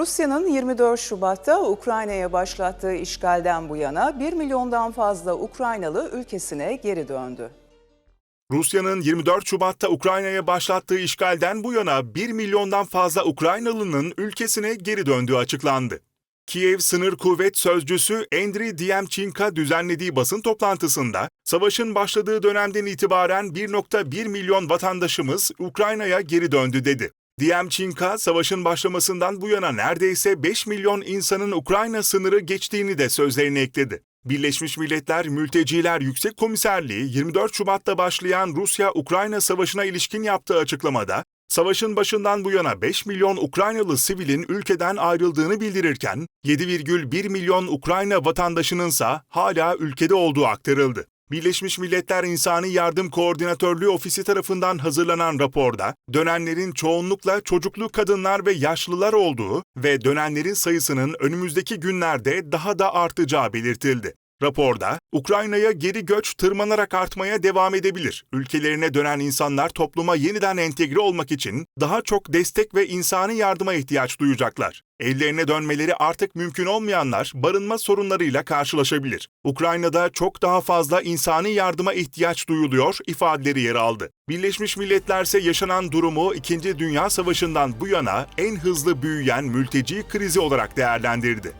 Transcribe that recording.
Rusya'nın 24 Şubat'ta Ukrayna'ya başlattığı işgalden bu yana 1 milyondan fazla Ukraynalı ülkesine geri döndü. Rusya'nın 24 Şubat'ta Ukrayna'ya başlattığı işgalden bu yana 1 milyondan fazla Ukraynalının ülkesine geri döndüğü açıklandı. Kiev Sınır Kuvvet Sözcüsü Andriy Dyamchenko düzenlediği basın toplantısında, savaşın başladığı dönemden itibaren 1.1 milyon vatandaşımız Ukrayna'ya geri döndü dedi. Dyamchenko, savaşın başlamasından bu yana neredeyse 5 milyon insanın Ukrayna sınırı geçtiğini de sözlerine ekledi. Birleşmiş Milletler Mülteciler Yüksek Komiserliği 24 Şubat'ta başlayan Rusya-Ukrayna savaşına ilişkin yaptığı açıklamada, savaşın başından bu yana 5 milyon Ukraynalı sivilin ülkeden ayrıldığını bildirirken, 7,1 milyon Ukrayna vatandaşınınsa hala ülkede olduğu aktarıldı. Birleşmiş Milletler İnsani Yardım Koordinatörlüğü Ofisi tarafından hazırlanan raporda, dönenlerin çoğunlukla çocuklu kadınlar ve yaşlılar olduğu ve dönenlerin sayısının önümüzdeki günlerde daha da artacağı belirtildi. Raporda, Ukrayna'ya geri göç tırmanarak artmaya devam edebilir. Ülkelerine dönen insanlar topluma yeniden entegre olmak için daha çok destek ve insani yardıma ihtiyaç duyacaklar. Evlerine dönmeleri artık mümkün olmayanlar barınma sorunlarıyla karşılaşabilir. Ukrayna'da çok daha fazla insani yardıma ihtiyaç duyuluyor ifadeleri yer aldı. Birleşmiş Milletler ise yaşanan durumu 2. Dünya Savaşı'ndan bu yana en hızlı büyüyen mülteci krizi olarak değerlendirdi.